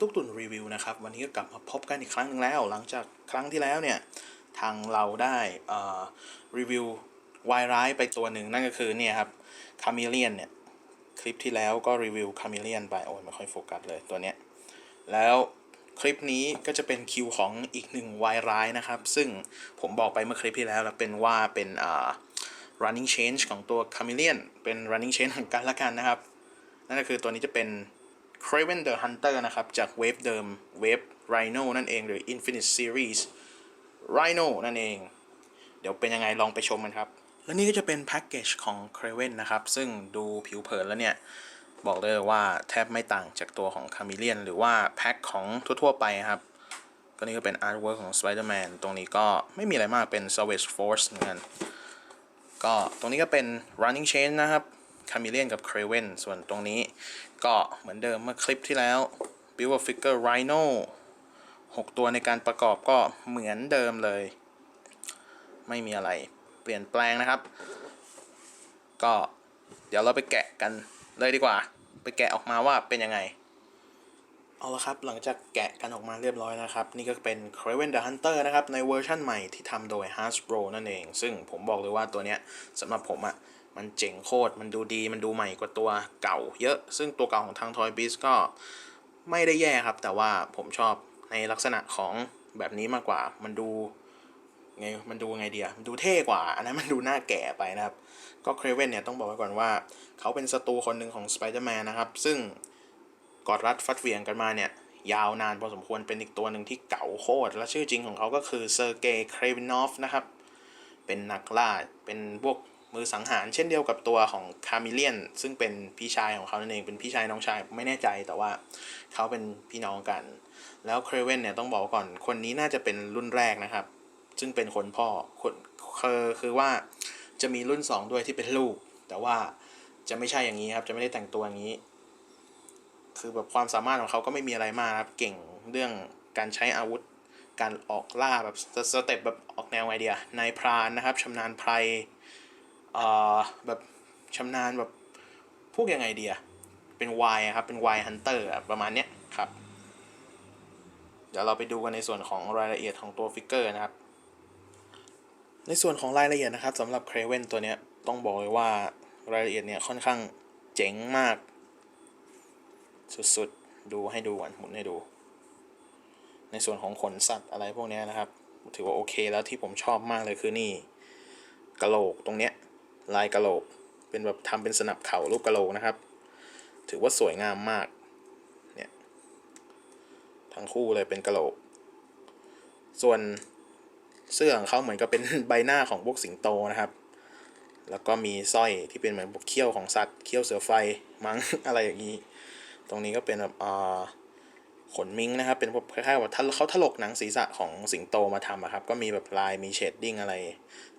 ดีครับตุ๊กตุนรีวิวนะครับ วันนี้ก็กลับมาพบกันอีกครั้งหนึ่งแล้ว หลังจากครั้งที่แล้วเนี่ย ทางเราได้อ่อรีวิววายร้ายไปตัวหนึ่งนั่นก็คือเนี่ยครับคาเมเลียนเนี่ยคลิปที่แล้วก็รีวิวคาเมเลียนไป โอ้ยไม่ค่อยโฟกัสเลยตัวเนี้ย แล้วคลิปนี้ก็จะเป็นคิวของอีกหนึ่งวายร้ายนะครับ ซึ่งผมบอกไปเมื่อคลิปที่แล้วแล้วเป็นว่าเป็นอ่า running change ของตัว Chameleon เป็น running change ของกันละกันนะครับ นั่นก็คือตัวนี้จะเป็น Craven the Hunter นะครับ จากเวฟเดิมเวฟ Rhino นั่นเองหรือ Infinite Series Rhino นั่นเอง เดี๋ยวเป็นยังไงลองไปชมกันครับ และนี่ก็จะเป็นแพ็กเกจของ Craven นะครับ ซึ่งดูผิวเผินแล้วเนี่ย บอกเลยว่าแทบไม่ต่างจากตัวของ Chameleon หรือว่าแพ็คของทั่ว ๆ ไปครับก็นี่ก็เป็น artwork ของ Spider-Man ตรงนี้ก็ไม่มีอะไรมากเป็น Savage Force เหมือนกัน ก็ตรงนี้ก็เป็น running chain นะครับ Chameleon กับ Craven ส่วนตรงนี้ ก็เหมือนเดิมเมื่อคลิปที่แล้ว Build a Figure Rhino 6 ตัวในการประกอบก็เหมือนเดิมเลย ไม่มีอะไรเปลี่ยนแปลงนะครับ ก็เดี๋ยวเราไปแกะกันเลยดีกว่า ไปแกะออกมาว่าเป็นยังไง เอาละครับ หลังจากแกะกันออกมาเรียบร้อยนะครับ นี่ก็เป็น Craven the Hunter นะครับ ในเวอร์ชั่นใหม่ที่ทำโดย Hasbro นั่นเอง ซึ่งผมบอกเลยว่าตัวเนี้ยสำหรับผมอะ่ะ มันเจ๋งโคตร มันดูดี มันดูใหม่กว่าตัวเก่าเยอะ ซึ่งตัวเก่าของทาง Toy Biz ก็ไม่ได้แย่ครับ แต่ว่าผมชอบในลักษณะของแบบนี้มากกว่า มันดูไง มันดูไงเดียมันดูเท่กว่า อันนั้นมันดูหน้าแก่ไปนะครับ ก็เครเวนเนี่ยต้องบอกไว้ก่อนว่า เขาเป็นศัตรูคนหนึ่งของ Spider-Man นนะครับ ซึ่งกอดรัดฟัดเวียงกันมาเนี่ยยาวนานพอสมควรเป็นอีกตัวหนึ่งที่เก่าโคตร และชื่อจริงของเขาก็คือเซอร์เกย์เครวินอฟนะครับ เป็นนักล่า เป็นพวก มือสังหารเช่นเดียวกับตัวของคามิเลียน ซึ่งเป็นพี่ชายของเขานั่นเองเป็นพี่ชายน้องชายไม่แน่ใจแต่ว่าเขาเป็นพี่น้องกัน แล้วเครเวนเนี่ยต้องบอกก่อนคนนี้น่าจะเป็นรุ่นแรกนะครับ ซึ่งเป็นคนพ่อคนคือคือว่าจะมีรุ่น 2 ด้วยที่เป็นลูก แต่ว่าจะไม่ใช่อย่างนี้ครับ จะไม่ได้แต่งตัวอย่างนี้ คือแบบความสามารถของเขาก็ไม่มีอะไรมากครับเก่งเรื่องการใช้อาวุธการออกล่าแบบสเต็ปแบบออกแนวไอเดียนายพรานนะครับชำนาญไพร แบบชำนาญแบบพวกยังไงเดียเป็นวายครับ เป็นวายฮันเตอร์ประมาณเนี้ยครับ เดี๋ยวเราไปดูกันในส่วนของรายละเอียดของตัวฟิกเกอร์นะครับ ในส่วนของรายละเอียดนะครับสำหรับเครเวนตัวเนี้ยต้องบอกเลยว่ารายละเอียดเนี่ยค่อนข้างเจ๋งมาก สุดๆ ดูให้ดูก่อนหมุนให้ดู ในส่วนของขนสัตว์อะไรพวกนี้นะครับ ถือว่าโอเคแล้วที่ผมชอบมากเลยคือนี่กระโหลกตรงเนี้ย ลายกะโหลก เป็นแบบทำเป็นสนับเข่ารูปกะโหลกนะครับ ถือว่าสวยงามมาก เนี่ย ทั้งคู่เลยเป็นกะโหลก ส่วนเสื้อของเขาเหมือนกับเป็นใบหน้าของพวกสิงโตนะครับ แล้วก็มีสร้อยที่เป็นเหมือนพวกเขี้ยวของสัตว์ เขี้ยวเสือไฟมั้งอะไรอย่างนี้ ตรงนี้ก็เป็นแบบอ่า ขนมิงนะครับ เป็นคล้ายๆว่าเขาถลกหนังศีรษะของสิงโตมาทำอะครับ ก็มีแบบลายมีเชดดิ้งอะไร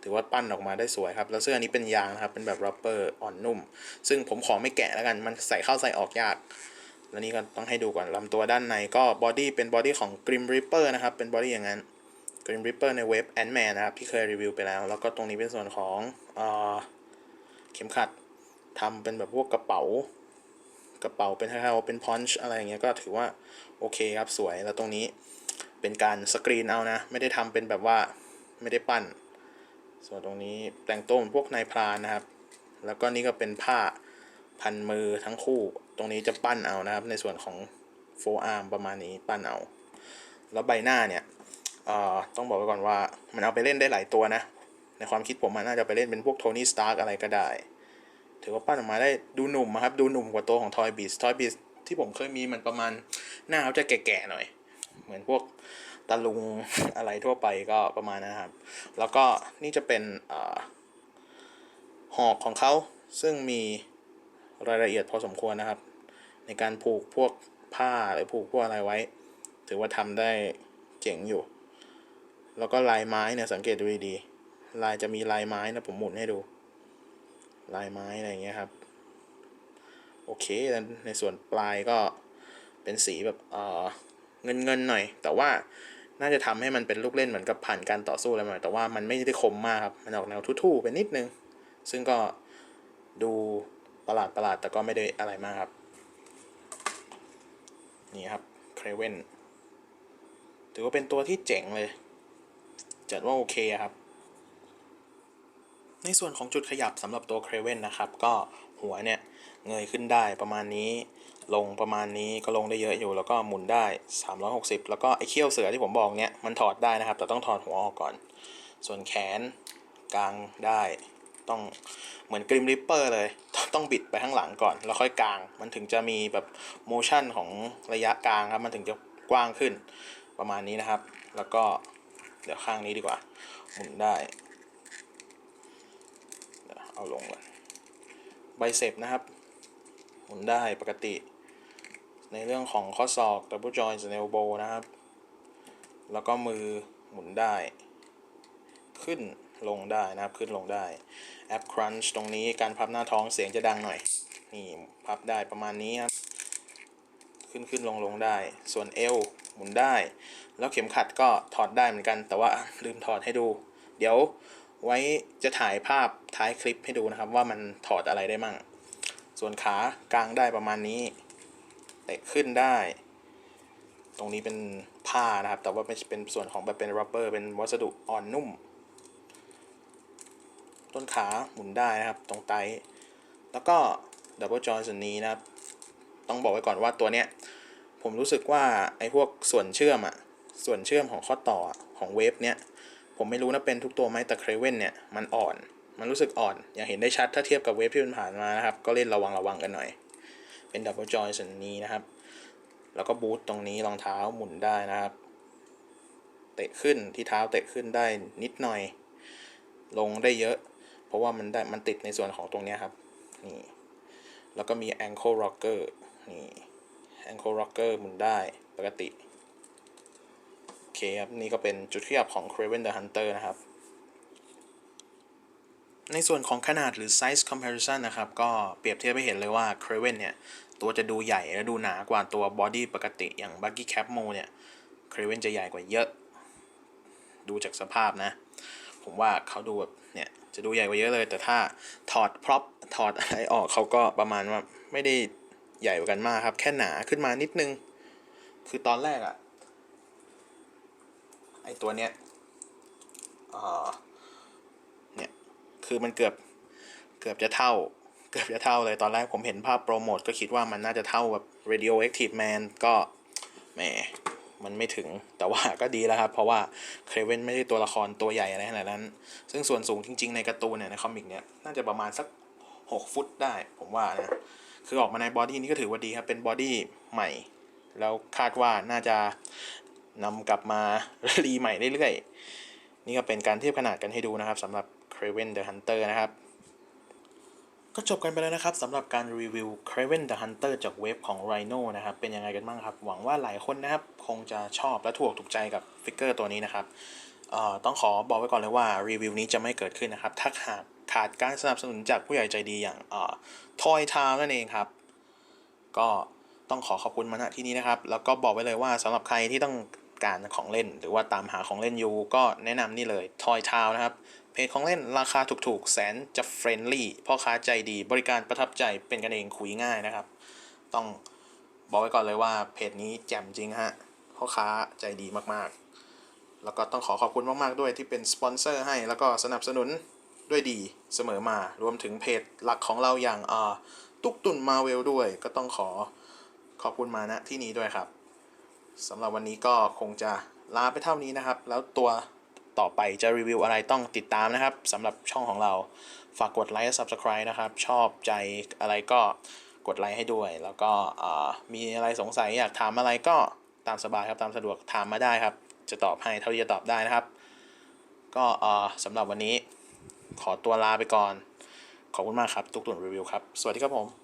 ถือว่าปั้นออกมาได้สวยครับ แล้วเสื้อนี้เป็นยางนะครับ เป็นแบบรับเปอร์อ่อนนุ่ม ซึ่งผมขอไม่แกะแล้วกัน มันใส่เข้าใส่ออกยาก แล้วนี่ก็ต้องให้ดูก่อนลำตัวด้านในก็บอดี้เป็นบอดี้ของ Grim Reaper นะครับ เป็นบอดี้อย่างนั้น Grim Reaper ในเว็บ Ant-Man นนะครับที่เคยรีวิวไปแล้ว แล้วก็ตรงนี้เป็นส่วนของอ่าเข็มขัดทำเป็นแบบพวกกระเป๋า กระเป๋าเป็นคล้ายๆว่าเป็นพอนช์อะไรอย่างเงี้ยก็ถือว่าโอเคครับสวยแล้วตรงนี้เป็นการสกรีนเอานะ ไม่ได้ทำเป็นแบบว่าไม่ได้ปั้น ส่วนตรงนี้แต่งตัวเหมือนพวกนายพรานนะครับ แล้วก็นี่ก็เป็นผ้าพันมือทั้งคู่ ตรงนี้จะปั้นเอานะครับ ในส่วนของโฟอาร์มประมาณนี้ปั้นเอา แล้วใบหน้าเนี่ยต้องบอกไว้ก่อนว่ามันเอาไปเล่นได้หลายตัวนะ ในความคิดผมมันน่าจะไปเล่นเป็นพวกโทนี่สตาร์กอะไรก็ได้ ถือว่าปั้นออกมาได้ดูหนุ่มอะครับ ดูหนุ่มกว่าตัวของ Toy Biz Toy Biz ที่ผมเคยมีมันประมาณหน้าเขาจะแก่ๆหน่อย เหมือนพวกตะลุงอะไรทั่วไปก็ประมาณนะครับ แล้วก็นี่จะเป็นอหอกของเขาซึ่งมีรายละเอียดพอสมควรนะครับ ในการผูกพวกผ้าหรือผูกพวกอะไรไว้ ถือว่าทำได้เจ๋งอยู่ แล้วก็ลายไม้เนี่ยสังเกตดูดีๆลายจะมีลายไม้นะผมหมุนให้ดู ลายไม้อะไรเงี้ยครับ โอเคแล้วในส่วนปลายก็เป็นสีแบบเออเงินเงินหน่อย แต่ว่าน่าจะทำให้มันเป็นลูกเล่นเหมือนกับผ่านการต่อสู้อะไรมาแต่ว่ามันไม่ได้คมมากครับ มันออกแนวทู่ๆไปนิดนึง ซึ่งก็ดูประหลาดประหลาดๆแต่ก็ไม่ได้อะไรมากครับ นี่ครับเครเวนถือว่าเป็นตัวที่เจ๋งเลย จัดว่าโอเคครับ ในส่วนของจุดขยับสำหรับตัวเครเวนนะครับ ก็หัวเนี่ยเงยขึ้นได้ประมาณนี้ ลงประมาณนี้ก็ลงได้เยอะอยู่ แล้วก็หมุนได้ 360 แล้วก็ไอ้เขี้ยวเสือที่ผมบอกเนี่ยมันถอดได้นะครับ แต่ต้องถอดหัวออกก่อน ส่วนแขนกลางได้ต้องเหมือนกริมริปเปอร์เลยต้องบิดไปข้างหลังก่อน แล้วค่อยกลาง มันถึงจะมีแบบโมชั่นของระยะกลางครับมันถึงจะกว้างขึ้นประมาณนี้นะครับ แล้วก็เดี๋ยวข้างนี้ดีกว่าหมุนได้ เดี๋ยวเอาลงก่อนไบเซปนะครับหมุนได้ปกติ ในเรื่องของข้อศอก double joint and elbow นะครับ แล้วก็มือหมุนได้ ขึ้นลงได้นะครับขึ้นลงได้แอป crunch ตรงนี้การพับหน้าท้องเสียงจะดังหน่อย นี่พับได้ประมาณนี้ครับ ขึ้นขึ้นลงลงได้ ส่วนเอวหมุนได้ แล้วเข็มขัดก็ถอดได้เหมือนกัน แต่ว่าลืมถอดให้ดู เดี๋ยว ไว้จะถ่ายภาพท้ายคลิปให้ดูนะครับ ว่ามันถอดอะไรได้มั่ง ส่วนขากลางได้ประมาณนี้เตะขึ้นได้ ตรงนี้เป็นผ้านะครับ แต่ว่าเป็นเป็นส่วนของแบบเป็นรับเบอร์เป็นวัสดุอ่อนนุ่ม ต้นขาหมุนได้นะครับ ตรงไต แล้วก็ดับเบิลจอยส่วนนี้นะครับ ต้องบอกไว้ก่อนว่าตัวเนี้ย ผมรู้สึกว่าไอ้พวกส่วนเชื่อมอะส่วนเชื่อมของข้อต่อของเวฟเนี้ย ผมไม่รู้นะเป็นทุกตัวไหมแต่เครเว่นเนี่ยมันอ่อน มันรู้สึกอ่อน อย่างเห็นได้ชัดถ้าเทียบกับเวฟที่มันผ่านมานะครับ ก็เล่นระวังระวังกันหน่อย เป็นดับเบิลจอยส่วนนี้นะครับ แล้วก็บูทตรงนี้รองเท้าหมุนได้นะครับ เตะขึ้นที่เท้าเตะขึ้นได้นิดหน่อย ลงได้เยอะ เพราะว่ามันได้มันติดในส่วนของตรงนี้ครับ นี่ แล้วก็มี ankle rocker นี่ ankle rocker หมุนได้ปกติ เคครับ นี่ก็เป็นจุดขยับของ Craven the Hunter นะครับ ในส่วนของขนาดหรือ size comparison นะครับ ก็เปรียบเทียบให้เห็นเลยว่า Craven เนี่ย ตัวจะดูใหญ่และดูหนากว่าตัว body ปกติอย่าง Buggy Capmo เนี่ย Craven จะใหญ่กว่าเยอะ ดูจากสภาพนะ ผมว่าเขาดูแบบเนี่ย จะดูใหญ่กว่าเยอะเลย แต่ถ้าถอดพร็อพถอดอะไรออกเขาก็ประมาณว่าไม่ได้ใหญ่กว่ากันมากครับ แค่หนาขึ้นมานิดนึง คือตอนแรกอะ ไอตัวเนี้ยเนี่ย คือมันเกือบ เกือบจะเท่า เกือบจะเท่าเลย ตอนแรกผมเห็นภาพโปรโมทก็คิดว่ามันน่าจะเท่าแบบ Radioactive Man ก็แหมมันไม่ถึง แต่ว่าก็ดีแล้วครับ เพราะว่าเครเวนไม่ได้ตัวละครตัวใหญ่อะไรขนาดนั้น ซึ่งส่วนสูงจริง ๆ ในการ์ตูนเนี่ยในคอมิกเนี่ยน่าจะประมาณสัก 6 ฟุตได้ ผมว่านะ คือออกมาในบอดี้นี้ก็ถือว่าดีครับ เป็นบอดี้ใหม่ แล้วคาดว่าน่าจะ นำกลับมารีใหม่เรื่อยๆ นี่ก็เป็นการเทียบขนาดกันให้ดูนะครับสำหรับ Craven the Hunter นะครับ ก็จบกันไปแล้วนะครับสำหรับการรีวิว Craven the Hunter จากเว็บของ Rhino นะครับ เป็นยังไงกันบ้างครับ หวังว่าหลายคนนะครับ คงจะชอบและถูกถูกใจกับฟิกเกอร์ตัวนี้นะครับต้องขอบอกไว้ก่อนเลยว่ารีวิวนี้จะไม่เกิดขึ้นนะครับ ถ้าหากขาดการสนับสนุนจากผู้ใหญ่ใจดีอย่างเอ่อ Toy Town นั่นเองครับ ก็ต้องขอขอบคุณมาณที่นี้นะครับ แล้วก็บอกไว้เลยว่าสำหรับใครที่ต้อง การของเล่น หรือว่าตามหาของเล่นอยู่ก็แนะนำนี่เลย Toy Town นะครับ เพจของเล่นราคาถูกๆ แสนจะเฟรนลี่พ่อค้าใจดีบริการประทับใจเป็นกันเองคุยง่ายนะครับ ต้องบอกไว้ก่อนเลยว่าเพจนี้แจ่มจริงฮะพ่อค้าใจดีมากๆ แล้วก็ต้องขอขอบคุณมากๆด้วยที่เป็นสปอนเซอร์ให้แล้วก็สนับสนุนด้วยดีเสมอมารวมถึงเพจหลักของเราอย่างอ่าตุกตุนมาเวลด้วย ก็ต้องขอขอบคุณมาณที่นี้ด้วยครับ สำหรับวันนี้ก็คงจะลาไปเท่านี้นะครับ แล้วตัวต่อไปจะรีวิวอะไรต้องติดตามนะครับสำหรับช่องของเราฝากกดไลค์และ Subscribe นะครับ ชอบใจอะไรก็กดไลค์ให้ด้วย แล้วก็มีอะไรสงสัยอยากถามอะไรก็ตามสบายครับตามสะดวกถามมาได้ครับ จะตอบให้เท่าที่จะตอบได้นะครับ ก็สำหรับวันนี้ขอตัวลาไปก่อน ขอบคุณมากครับ ตุกตุนรีวิวครับ สวัสดีครับผม